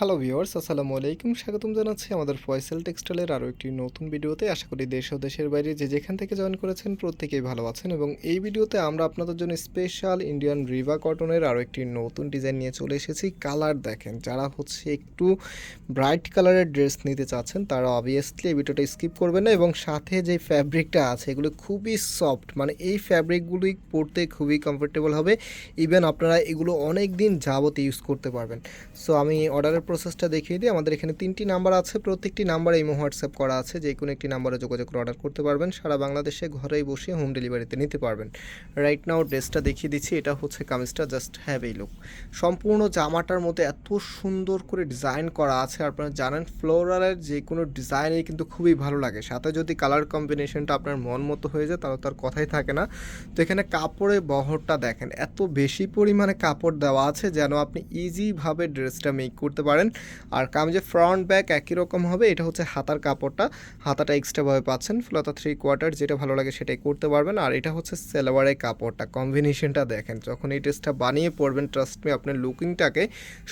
Hello viewers আসসালামু আলাইকুম। স্বাগতম জানাচ্ছি আমাদের ফয়সাল টেক্সটাইলের আরও একটি নতুন ভিডিওতে। আশা করি দেশ ও দেশের বাইরে যে যেখান থেকে জয়েন করেছেন প্রত্যেকেই ভালো আছেন এবং এই ভিডিওতে আমরা আপনাদের জন্য স্পেশাল ইন্ডিয়ান রিভা কটনের আরও একটি নতুন ডিজাইন নিয়ে চলে এসেছি। কালার দেখেন, যারা হচ্ছে একটু ব্রাইট কালারের ড্রেস নিতে চাচ্ছেন, তারা অবভিয়াসলি এই ভিডিওটা স্কিপ করবেন না এবং সাথে যে ফ্যাব্রিকটা আছে, এগুলো খুবই সফট মানে এই ফ্যাব্রিকগুলি পরতে খুবই কমফোর্টেবল হবে। ইভেন আপনারা এগুলো অনেক দিন যাবত ইউজ করতে পারবেন। সো আমি অর্ডারের প্রসেসটা দেখিয়ে দিই। আমাদের এখানে তিনটি নাম্বার আছে। প্রত্যেকটি নাম্বারে ইমো হোয়াটসঅ্যাপ করা আছে। যে কোনো একটি নাম্বারে যোগাযোগ করে অর্ডার করতে পারবেন। সারা বাংলাদেশে ঘরেই বসে হোম ডেলিভারিতে নিতে পারবেন। রাইট নাও ড্রেসটা দেখিয়ে দিচ্ছি। এটা হচ্ছে কামিজটা জাস্ট হ্যাভ এই লুক সম্পূর্ণ জামাটার মধ্যে এত সুন্দর করে ডিজাইন করা আছে। আপনারা জানেন ফ্লোরালের যে কোনো ডিজাইনই কিন্তু খুবই ভালো লাগে। সাথে যদি কালার কম্বিনেশনটা আপনার মন মতো হয়ে যায়, তাহলে তার কথাই থাকে না। তো এখানে কাপড়ের বহরটা দেখেন। এত বেশি পরিমাণে কাপড় দেওয়া আছে যেন আপনি ইজিভাবে ড্রেসটা মেক করতে পারেন। আর কামিজের ফ্রন্ট ব্যাক একই রকম হবে। এটা হচ্ছে হাতার কাপড়টা। হাতাটা এক্সট্রাভাবে পাচ্ছেন। ফ্লতা থ্রি কোয়ার্টার যেটা ভালো লাগে সেটাই করতে পারবেন। আর এটা হচ্ছে সেলোয়ারের কাপড়টা। কম্বিনেশনটা দেখেন। যখন এই ড্রেসটা বানিয়ে পরবেন ট্রাস্ট মি আপনার লুকিংটাকে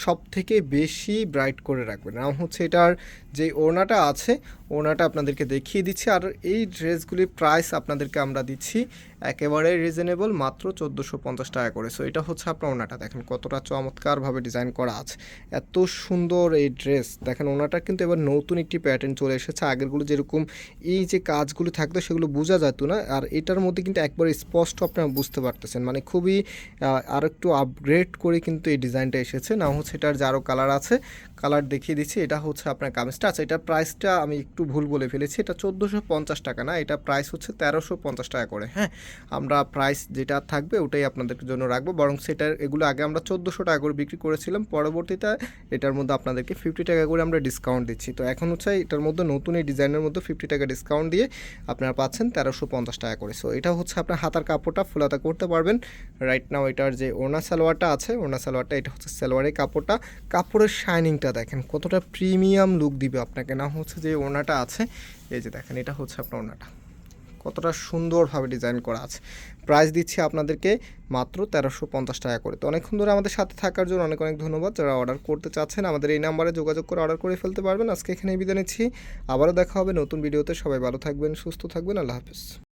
সব থেকে বেশি ব্রাইট করে রাখবেন আর হচ্ছে এটার যে ওড়নাটা আছে, ওড়নাটা আপনাদেরকে দেখিয়ে দিচ্ছি। আর এই ড্রেসগুলির প্রাইস আপনাদেরকে আমরা দিচ্ছি একেবারে রিজনেবল মাত্র চোদ্দোশো পঞ্চাশ টাকা করে। সো এটা হচ্ছে আপনার ওনাটা দেখেন কতটা চমৎকারভাবে ডিজাইন করা আছে। এত সুন্দর এই ড্রেস দেখেন ওনাটা কিন্তু এবার নতুন একটি প্যাটার্ন চলে এসেছে। আগেরগুলো যেরকম এই যে কাজগুলো থাকতো সেগুলো বোঝা যেত না। আর এটার মধ্যে কিন্তু একবার স্পষ্ট আপনারা বুঝতে পারতেছেন। মানে খুবই আর একটু আপগ্রেড করে কিন্তু এই ডিজাইনটা এসেছে। না হচ্ছে এটার যে আরও কালার আছে কালার দেখিয়ে দিচ্ছি। এটা হচ্ছে আপনার কামিজটা আচ্ছা এটার প্রাইসটা আমি একটু ভুল বলে ফেলেছি। এটা চোদ্দোশো পঞ্চাশ টাকা না? এটা প্রাইস হচ্ছে তেরোশো পঞ্চাশ টাকা করে। হ্যাঁ আমরা প্রাইস যেটা থাকবে ওটাই আপনাদের জন্য রাখব। বরং সেটার, এগুলো আগে আমরা চোদ্দোশো টাকা করে বিক্রি করেছিলাম। পরবর্তীতে এটার মধ্যে আপনাদেরকে ফিফটি টাকা করে আমরা ডিসকাউন্ট দিচ্ছি। তো এখন হচ্ছে এটার মধ্যে নতুন এই ডিজাইনের মধ্যে ফিফটি টাকা ডিসকাউন্ট দিয়ে আপনারা পাচ্ছেন তেরোশো পঞ্চাশ টাকা করে। সো এটা হচ্ছে আপনার হাতার কাপড়টা ফুলাতা করতে পারবেন। রাইট নাও এটার যে ওনা সালোয়ারটা আছে ওনা সালোয়ারটা এটা হচ্ছে সালোয়ারের কাপড়টা। কাপড়ের শাইনিংটা দেখেন, কতটা প্রিমিয়াম লুক দিবে আপনাকে। না হচ্ছে যে ওনাটা আছে, এই যে দেখেন, এটা হচ্ছে আপনার ওনাটা কতটা সুন্দরভাবে ডিজাইন করা আছে। প্রাইস দিচ্ছি আপনাদেরকে মাত্র তেরোশো পঞ্চাশ টাকা করে। তো অনেকক্ষণ ধরে আমাদের সাথে থাকার জন্য অনেক অনেক ধন্যবাদ। যারা অর্ডার করতে চাচ্ছেন, আমাদের এই নাম্বারে যোগাযোগ করে অর্ডার করে ফেলতে পারবেন। আজকে এখানেই বিদায় নিচ্ছি। আবারও দেখা হবে নতুন ভিডিওতে সবাই ভালো থাকবেন, সুস্থ থাকবেন। আল্লাহ হাফিজ।